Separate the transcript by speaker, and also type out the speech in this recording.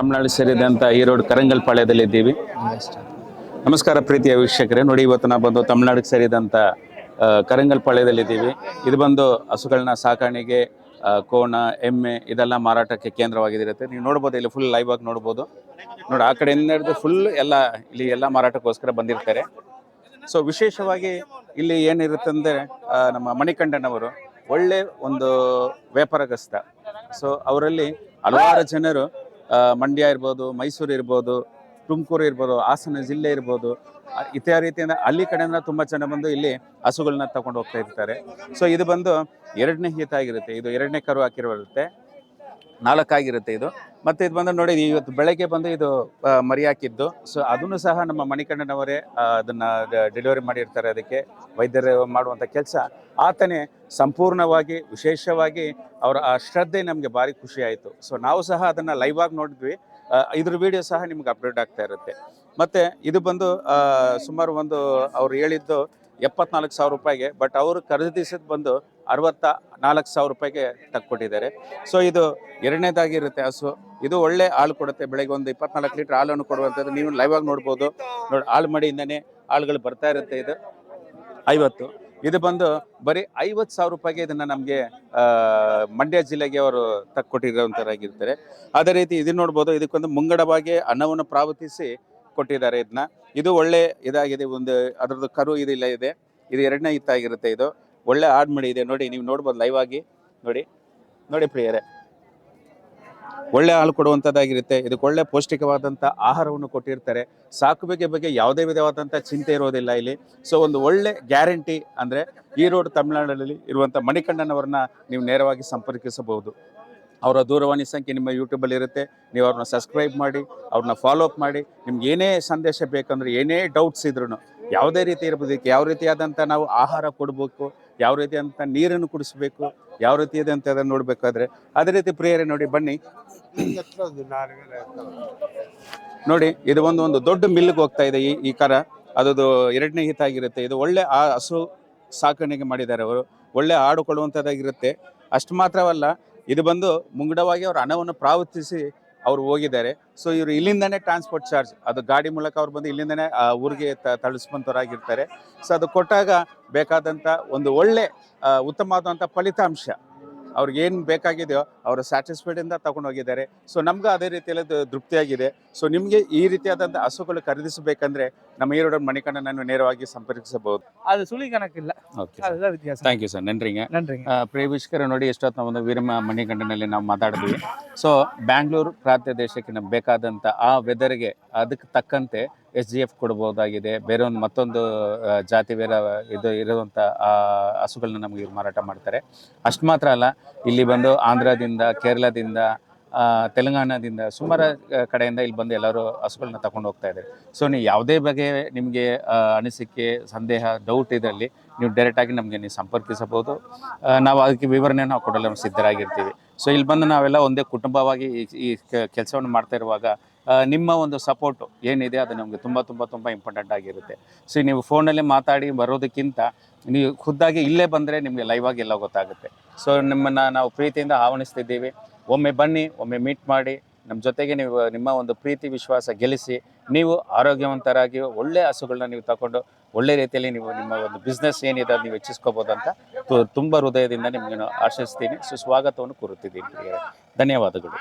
Speaker 1: ತಮಿಳುನಾಡು ಸೇರಿದಂತ ಈರೋಡ್ ಕರಂಗಲ್ಪಾಳ್ಯದಲ್ಲಿ ಇದ್ದೀವಿ ನಮಸ್ಕಾರ ಪ್ರೀತಿಯ ವೀಕ್ಷಕರೇ, ನೋಡಿ ಇವತ್ತು ನಾವು ಬಂದು ತಮಿಳುನಾಡಿಗೆ ಸೇರಿದಂಥ ಪಾಳ್ಯದಲ್ಲಿ ಕರಂಗಲ್ಪಾಳ್ಯದಲ್ಲಿದ್ದೀವಿ ಇದು ಬಂದು ಹಸುಗಳನ್ನ ಸಾಕಾಣಿಕೆ ಕೋಣ, ಎಮ್ಮೆ ಇದೆಲ್ಲ ಮಾರಾಟಕ್ಕೆ ಕೇಂದ್ರವಾಗಿರುತ್ತೆ. ನೀವು ನೋಡ್ಬೋದು, ಇಲ್ಲಿ ಫುಲ್ ಲೈವ್ ಆಗಿ ನೋಡ್ಬೋದು. ನೋಡಿ, ಆ ಕಡೆಯಿಂದ ಹಿಡಿದು ಫುಲ್ ಎಲ್ಲ, ಇಲ್ಲಿ ಎಲ್ಲ ಮಾರಾಟಕ್ಕೋಸ್ಕರ ಬಂದಿರ್ತಾರೆ. ಸೊ ವಿಶೇಷವಾಗಿ ಇಲ್ಲಿ ಏನಿರುತ್ತೆ ಅಂದರೆ ನಮ್ಮ ಮಣಿಕಂಠನವರು ಒಳ್ಳೆ ಒಂದು ವ್ಯಾಪಾರಗ್ರಸ್ತ ಸೊ ಅವರಲ್ಲಿ ಹಲವಾರು ಜನರು ಮಂಡ್ಯ ಇರ್ಬೋದು, ಮೈಸೂರು ಇರ್ಬೋದು, ತುಮಕೂರು ಇರ್ಬೋದು, ಹಾಸನ ಜಿಲ್ಲೆ ಇರ್ಬೋದು ಇತರ ರೀತಿಯಿಂದ ಅಲ್ಲಿ ಕಡೆಯಿಂದ ತುಂಬ ಜನ ಬಂದು ಇಲ್ಲಿ ಹಸುಗಳನ್ನ ತಗೊಂಡು ಹೋಗ್ತಾ ಇರ್ತಾರೆ. ಸೊ ಇದು ಬಂದು ಎರಡನೇ ಹಿತ ಆಗಿರುತ್ತೆ ಇದು ಎರಡನೇ ಕರು ಹಾಕಿರುತ್ತೆ ನಾಲ್ಕಾಗಿರುತ್ತೆ ಇದು. ಮತ್ತೆ ಇದು ಬಂದು ನೋಡಿ, ಇವತ್ತು ಬೆಳಗ್ಗೆ ಬಂದು ಇದು ಮರಿ ಹಾಕಿದ್ದು ಸೊ ಅದನ್ನು ಸಹ ನಮ್ಮ ಮಣಿಕಣ್ಣನವರೇ ಅದನ್ನು ಡೆಲಿವರಿ ಮಾಡಿರ್ತಾರೆ ಅದಕ್ಕೆ, ವೈದ್ಯರು ಮಾಡುವಂಥ ಕೆಲಸ. ಆತನೇ ಸಂಪೂರ್ಣವಾಗಿ, ವಿಶೇಷವಾಗಿ ಅವರ, ಆ ಶ್ರದ್ಧೆ ನಮಗೆ ಭಾರಿ ಖುಷಿ ಆಯಿತು. ಸೊ ನಾವು ಸಹ ಅದನ್ನು ಲೈವ್ ಆಗಿ ನೋಡಿದ್ವಿ. ಇದ್ರ ವಿಡಿಯೋ ಸಹ ನಿಮ್ಗೆ ಅಪ್ಡೇಟ್ ಆಗ್ತಾ ಇರುತ್ತೆ. ಮತ್ತೆ ಇದು ಬಂದು ಸುಮಾರು ಒಂದು, ಅವ್ರು ಹೇಳಿದ್ದು ಎಪ್ಪತ್ನಾಲ್ಕು ಸಾವಿರ ರೂಪಾಯಿಗೆ ಬಟ್ ಅವರು ಖರೀದಿಸಿದ್ ಬಂದು ಅರವತ್ತ ನಾಲ್ಕು ಸಾವಿರ ರೂಪಾಯಿಗೆ ತಕ್ಕೊಟ್ಟಿದ್ದಾರೆ. ಸೊ ಇದು ಎರಡನೇದಾಗಿರುತ್ತೆ. ಹಸು ಇದು ಒಳ್ಳೆ ಹಾಲು ಕೊಡುತ್ತೆ. ಬೆಳಗ್ಗೆ ಒಂದು ಇಪ್ಪತ್ನಾಲ್ಕು ಲೀಟರ್ ಹಾಲನ್ನು ಕೊಡುವಂಥದ್ದು. ನೀವು ಲೈವ್ ಆಗಿ ನೋಡ್ಬೋದು. ನೋಡಿ, ಹಾಲು ಮಡಿಯಿಂದನೇ ಹಾಳುಗಳು ಬರ್ತಾ ಇರುತ್ತೆ ಇದು. ಐವತ್ತು. ಇದು ಬಂದು ಬರೀ ಐವತ್ತು ಸಾವಿರ ರೂಪಾಯಿಗೆ ಇದನ್ನ ನಮಗೆ ಮಂಡ್ಯ ಜಿಲ್ಲೆಗೆ ಅವರು ತಕ್ಕೊಟ್ಟಿರೋಂಥರಾಗಿರ್ತಾರೆ ಅದೇ ರೀತಿ ಇದು ನೋಡ್ಬೋದು. ಇದಕ್ಕೊಂದು ಮುಂಗಡವಾಗಿ ಹಣವನ್ನು ಪಾವತಿಸಿ ಕೊಟ್ಟಿದ್ದಾರೆ ಇದನ್ನ. ಇದು ಒಳ್ಳೆ ಇದಾಗಿದೆ. ಒಂದು ಅದರದ್ದು ಕರು ಇದಿಲ್ಲ ಇದೆ. ಇದು ಎರಡನೇ ಇತ್ತಾಗಿರುತ್ತೆ ಇದು. ಒಳ್ಳೆ ಮಾಡಿ ಇದೆ. ನೋಡಿ, ನೀವು ನೋಡ್ಬೋದು ಲೈವ್ ಆಗಿ. ನೋಡಿ ನೋಡಿ ಪ್ರಿಯರೇ. ಒಳ್ಳೆ ಹಾಲು ಕೊಡುವಂಥದ್ದಾಗಿರುತ್ತೆ ಇದಕ್ಕೆ ಒಳ್ಳೆ ಪೌಷ್ಟಿಕವಾದಂಥ ಆಹಾರವನ್ನು ಕೊಟ್ಟಿರ್ತಾರೆ. ಸಾಕುವಿಕೆ ಬಗ್ಗೆ ಯಾವುದೇ ವಿಧವಾದಂಥ ಚಿಂತೆ ಇರೋದಿಲ್ಲ ಇಲ್ಲಿ. ಸೊ ಒಂದು ಒಳ್ಳೆ ಗ್ಯಾರಂಟಿ ಅಂದರೆ ಈ ರೋಡ್ ತಮಿಳುನಾಡಲ್ಲಿ ಇರುವಂಥ ಮಣಿಕಣ್ಣನವರನ್ನ ನೀವು ನೇರವಾಗಿ ಸಂಪರ್ಕಿಸಬಹುದು. ಅವರ ದೂರವಾಣಿ ಸಂಖ್ಯೆ ನಿಮ್ಮ ಯೂಟ್ಯೂಬಲ್ಲಿ ಇರುತ್ತೆ. ನೀವು ಅವ್ರನ್ನ ಸಬ್ಸ್ಕ್ರೈಬ್ ಮಾಡಿ, ಅವ್ರನ್ನ ಫಾಲೋ ಅಪ್ ಮಾಡಿ. ನಿಮ್ಗೆ ಏನೇ ಸಂದೇಶ ಬೇಕಂದ್ರೆ, ಏನೇ ಡೌಟ್ಸ್ ಇದ್ರೂ ಯಾವುದೇ ರೀತಿ ಇರ್ಬೋದು ಯಾವ ರೀತಿಯಾದಂಥ ನಾವು ಆಹಾರ ಕೊಡಬೇಕು ಯಾವ ಅಂತ ನೀರನ್ನು ಕುಡಿಸ್ಬೇಕು, ಯಾವ ರೀತಿ ಇದೆ ಅಂತ ಅದನ್ನು ನೋಡಬೇಕಾದ್ರೆ ಅದೇ ರೀತಿ ಪ್ರಿಯರೇ ನೋಡಿ, ಬನ್ನಿ. ನೋಡಿ, ಇದು ಒಂದು ಒಂದು ದೊಡ್ಡ ಮಿಲ್ಗೆ ಹೋಗ್ತಾ ಇದೆ ಈ ಈ ಕರ. ಅದು ಎರಡನೇ ಹಿತ ಆಗಿರುತ್ತೆ. ಇದು ಒಳ್ಳೆ ಆ ಹಸು ಸಾಕಾಣಿಕೆ ಮಾಡಿದ್ದಾರೆ ಅವರು. ಒಳ್ಳೆ ಆಡು ಕೊಡುವಂಥದ್ದಾಗಿರುತ್ತೆ ಅಷ್ಟು ಮಾತ್ರವಲ್ಲ, ಇದು ಬಂದು ಮುಂಗಡವಾಗಿ ಅವ್ರ ಹಣವನ್ನು ಪಾವತಿಸಿ ಅವ್ರು ಹೋಗಿದ್ದಾರೆ. ಸೊ ಇವರು ಇಲ್ಲಿಂದನೇ ಟ್ರಾನ್ಸ್ಪೋರ್ಟ್ ಚಾರ್ಜ್ ಅದು ಗಾಡಿ ಮೂಲಕ ಅವ್ರು ಬಂದು ಇಲ್ಲಿಂದನೇ, ಆ, ಊರಿಗೆ ತ ತಳಿಸ್ಬಂತವರಾಗಿರ್ತಾರೆ ಸೊ ಅದು ಕೊಟ್ಟಾಗ ಬೇಕಾದಂಥ ಒಂದು ಒಳ್ಳೆ ಉತ್ತಮವಾದಂಥ ಫಲಿತಾಂಶ. ಅವ್ರಿಗೇನು ಬೇಕಾಗಿದೆಯೋ ಅವರು ಸ್ಯಾಟಿಸ್ಫೈಡಿಂದ ಹೋಗಿದ್ದಾರೆ. ಸೊ ನಮ್ಗೆ ಅದೇ ರೀತಿಯಲ್ಲಿ ತೃಪ್ತಿಯಾಗಿದೆ. ಸೊ ನಿಮಗೆ ಈ ರೀತಿಯಾದಂಥ ಹಸುಗಳು ಖರೀದಿಸಬೇಕಂದ್ರೆ ನಮ್ಮ ಈರೋಡ ಮಣಿಕಣ್ಣನನ್ನು ನೇರವಾಗಿ ಸಂಪರ್ಕಿಸಬಹುದು.
Speaker 2: ಅದು
Speaker 1: ಸುಳಿ
Speaker 2: ಕಣಕ್ಕಿಲ್ಲ ವ್ಯತ್ಯಾಸ.
Speaker 1: ಥ್ಯಾಂಕ್ ಯು ಸರ್ ನನ್ರಿಂಗ
Speaker 2: ನನ್ರಿ
Speaker 1: ಪ್ರೇವಿಷ್ಕರ ನೋಡಿ ಎಷ್ಟೊತ್ತು ನಾವು ಒಂದು ವೀರಮ ಮಣಿಕಂಡನಲ್ಲಿ ನಾವು ಮಾತಾಡಿದ್ವಿ. ಸೊ ಬ್ಯಾಂಗ್ಳೂರು ಪ್ರಾಂತ್ಯ ದೇಶಕ್ಕೆ ನಮ್ಗೆ ಬೇಕಾದಂಥ ಆ ವೆದರ್ಗೆ ಅದಕ್ಕೆ ತಕ್ಕಂತೆ ಎಸ್ ಜಿ ಎಫ್ ಕೊಡ್ಬೋದಾಗಿದೆ. ಬೇರೆ ಒಂದು ಮತ್ತೊಂದು ಜಾತಿ ಬೇರೆ, ಇದು ಇರುವಂಥ ಹಸುಗಳನ್ನ ನಮಗೆ ಮಾರಾಟ ಮಾಡ್ತಾರೆ. ಅಷ್ಟು ಮಾತ್ರ ಅಲ್ಲ, ಇಲ್ಲಿ ಬಂದು ಆಂಧ್ರದಿಂದ, ಕೇರಳದಿಂದ ತೆಲಂಗಾಣದಿಂದ ಸುಮಾರು ಕಡೆಯಿಂದ ಇಲ್ಲಿ ಬಂದು ಎಲ್ಲರೂ ಹಸುಗಳನ್ನ ತಗೊಂಡು ಹೋಗ್ತಾ ಇದ್ದಾರೆ. ಸೊ ನೀವು ಯಾವುದೇ ಬಗೆ ನಿಮಗೆ ಅನಿಸಿಕೆ, ಸಂದೇಹ ಡೌಟ್ ಇದರಲ್ಲಿ ನೀವು ಡೈರೆಕ್ಟಾಗಿ ನಮಗೆ ನೀವು ಸಂಪರ್ಕಿಸಬಹುದು. ನಾವು ಅದಕ್ಕೆ ವಿವರಣೆ ನಾವು ಕೊಡಲು ಸಿದ್ಧರಾಗಿರ್ತೀವಿ. ಸೊ ಇಲ್ಲಿ ಬಂದು ನಾವೆಲ್ಲ ಒಂದೇ ಕುಟುಂಬವಾಗಿ ಈ ಕೆಲಸವನ್ನು ಮಾಡ್ತಾ ಇರುವಾಗ ನಿಮ್ಮ ಒಂದು ಸಪೋರ್ಟು ಏನಿದೆ ಅದು ನಮಗೆ ತುಂಬ ತುಂಬ ತುಂಬ ಇಂಪಾರ್ಟೆಂಟ್ ಆಗಿರುತ್ತೆ. ಸೊ ನೀವು ಫೋನಲ್ಲಿ ಮಾತಾಡಿ ಬರೋದಕ್ಕಿಂತ ನೀವು ಖುದ್ದಾಗಿ ಇಲ್ಲೇ ಬಂದರೆ ನಿಮಗೆ ಲೈವ್ ಆಗಿ ಎಲ್ಲ ಗೊತ್ತಾಗುತ್ತೆ. ಸೊ ನಿಮ್ಮನ್ನು ನಾವು ಪ್ರೀತಿಯಿಂದ ಆಹ್ವಾನಿಸ್ತಿದ್ದೀವಿ. ಒಮ್ಮೆ ಬನ್ನಿ, ಒಮ್ಮೆ ಮೀಟ್ ಮಾಡಿ ನಮ್ಮ ಜೊತೆಗೆ ನೀವು, ನಿಮ್ಮ ಒಂದು ಪ್ರೀತಿ, ವಿಶ್ವಾಸ ಗೆಲ್ಲಿಸಿ, ನೀವು ಆರೋಗ್ಯವಂತರಾಗಿ ಒಳ್ಳೆ ಹಸುಗಳನ್ನ ನೀವು ತಗೊಂಡು ಒಳ್ಳೆ ರೀತಿಯಲ್ಲಿ ನೀವು ನಿಮ್ಮ ಒಂದು ಬಿಸ್ನೆಸ್ ಏನಿದೆ ನೀವು ಹೆಚ್ಚಿಸ್ಕೋಬೋದು ಅಂತ ತುಂಬ ಹೃದಯದಿಂದ ನಿಮಗೆ ಆಶಿಸ್ತೀನಿ. ಸುಸ್ವಾಗತವನ್ನು ಕೋರುತ್ತಿದ್ದೀನಿ ಧನ್ಯವಾದಗಳು.